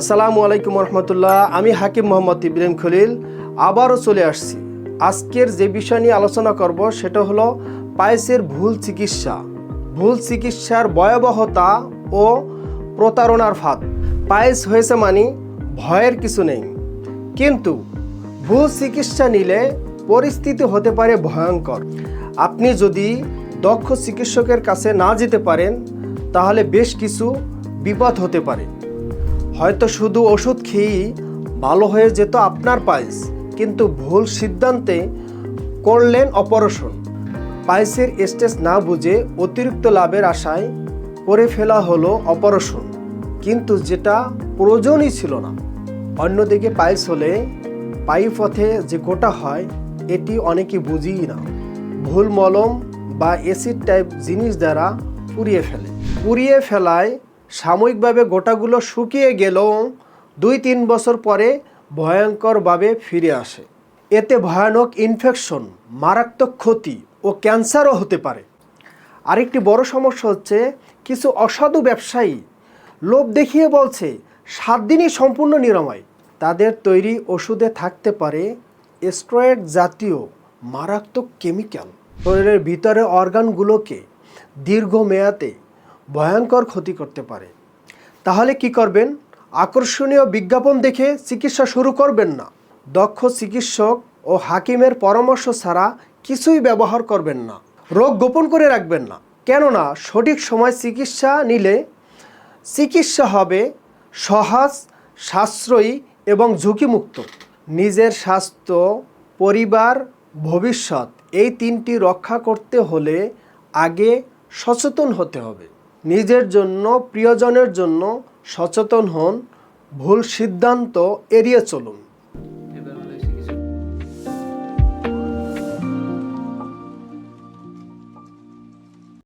আসসালামু আলাইকুম রহমতুল্লাহ, আমি হাকিম মোহাম্মদ ইব্রাহিম খলিল, আবারও চলে আসছি। আজকের যে বিষয় নিয়ে আলোচনা করব সেটা হলো পায়েসের ভুল চিকিৎসা, ভুল চিকিৎসার ভয়াবহতা ও প্রতারণার ফাঁদ। পায়েস হয়েছে মানে ভয়ের কিছু নেই, কিন্তু ভুল চিকিৎসা নিলে পরিস্থিতি হতে পারে ভয়ঙ্কর। আপনি যদি দক্ষ চিকিৎসকের কাছে না যেতে পারেন, তাহলে বেশ কিছু বিপদ হতে পারে। হয়তো শুধু ওষুধ খেয়েই ভালো হয়ে যেত আপনার পায়েস, কিন্তু ভুল সিদ্ধান্তে করলেন অপারেশন। পায়েসের স্টেজ না বুঝে অতিরিক্ত লাভের আশায় করে ফেলা হলো অপারেশন, কিন্তু যেটা প্রয়োজনই ছিল না। অন্যদিকে পায়েস হলে পাই পথে যে গোটা হয়, এটি অনেকে বুঝিই না। ভুল মলম বা অ্যাসিড টাইপ জিনিস দ্বারা পুড়িয়ে ফেলে। পুড়িয়ে ফেলায় সাময়িকভাবে গোটাগুলো শুকিয়ে গেলেও দুই তিন বছর পরে ভয়ঙ্করভাবে ফিরে আসে। এতে ভয়ানক ইনফেকশন মারাত্মক ক্ষতি ও ক্যান্সারও হতে পারে। আরেকটি বড় সমস্যা হচ্ছে কিছু অসাধু ব্যবসায়ী লোভ দেখিয়ে বলছে, সাত দিনই সম্পূর্ণ নিরাময়। তাদের তৈরি ওষুধে থাকতে পারে স্টেরয়েড জাতীয় মারাত্মক কেমিক্যাল। শরীরের ভিতরে অর্গানগুলোকে দীর্ঘমেয়াদে ভয়ঙ্কর ক্ষতি করতে পারে। তাহলে কি করবেন? আকর্ষণীয় বিজ্ঞাপন দেখে চিকিৎসা শুরু করবেন না। দক্ষ চিকিৎসক ও হাকিমের পরামর্শ ছাড়া কিছুই ব্যবহার করবেন না। রোগ গোপন করে রাখবেন না। কেননা, সঠিক সময় চিকিৎসা নিলে চিকিৎসা হবে সহজ, সাশ্রয়ী এবং ঝুঁকিমুক্ত। নিজের স্বাস্থ্য, পরিবার, ভবিষ্যৎ এই তিনটি রক্ষা করতে হলে আগে সচেতন হতে হবে। নিজের জন্য প্রিয়জনের জন্য সচেতন হন ভুল সিদ্ধান্ত এড়িয়ে চলুন।